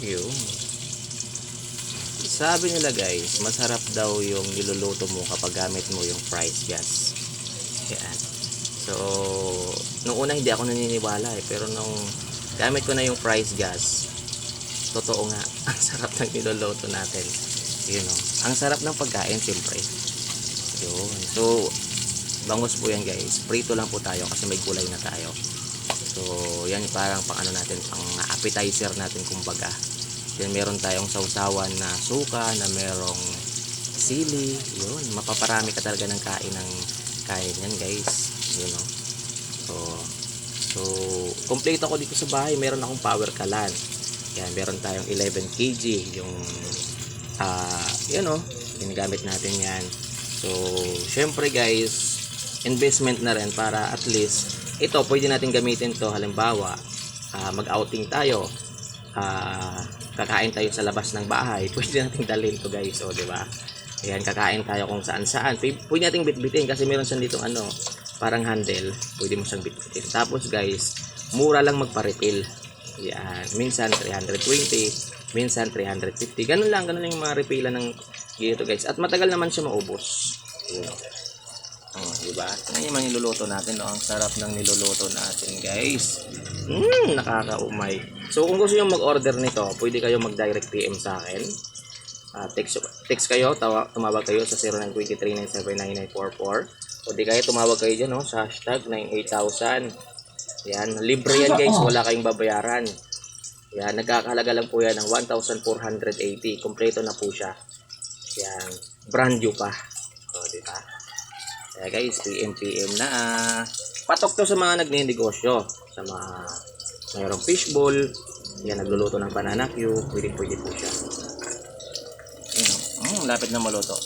Yun. Sabi nila guys, masarap daw yung niluluto mo kapag gamit mo yung fried gas. Yan. So, nung una hindi ako naniniwala eh. Pero nung gamit ko na yung fried gas, totoo nga, ang sarap ng niluluto natin. Yun o. Ang sarap ng pagkain, siyempre. Yun. So, bangus po yan guys. Prito lang po tayo kasi may gulay na tayo. So, yan parang pang ano natin, pang appetizer natin kumbaga. Then meron tayong sausawan na suka, na merong sili. Yun, mapaparami ka talaga ng kain ng kain yan guys. Yun o. So, so, complete ako dito sa bahay. Meron akong power kalan. Yan, meron tayong 11 kg. Yung, ah, yun o, ginagamit natin yan. So, syempre guys, investment na rin para at least ito pwede natin gamitin to. Halimbawa ah, mag-outing tayo. Ah, kakain tayo sa labas ng bahay. Pwede natin dalhin to guys o di ba? Ayan kakain tayo kung saan saan pwede, pwede nating bitbitin kasi meron siyang dito ano parang handle. Pwede mo siyang bitbitin. Tapos guys mura lang magpa-refill yan minsan 320 minsan 350 ganun lang ganun lang yung mga refillan ng dito guys. At matagal naman siya maubos. Yun Oh, di ba? Tingnan niyo man niluluto natin, no? Ang sarap ng niluluto natin, guys. Mmm, nakakaumay. So, kung gusto niyo mag-order nito, pwede kayo mag-direct PM sa akin. Ah, text, text kayo, tawa, tumawag kayo sa 0923-979-9944. O di kaya tumawag kayo dyan, no? Sa hashtag 98000. Yan, libre yan, guys. Wala kayong babayaran. Yan, nagkakahalaga lang po yan ng 1,480. Kompleto na po siya. Yan, brand new pa. O, di ba? Kaya guys, PM PM na. Patok to sa mga nagnenegosyo. Sa mga mayroong fishball. Yan, nagluluto ng banana Q. Pwede pwede po siya. Oh. Mm, lapit na maluto.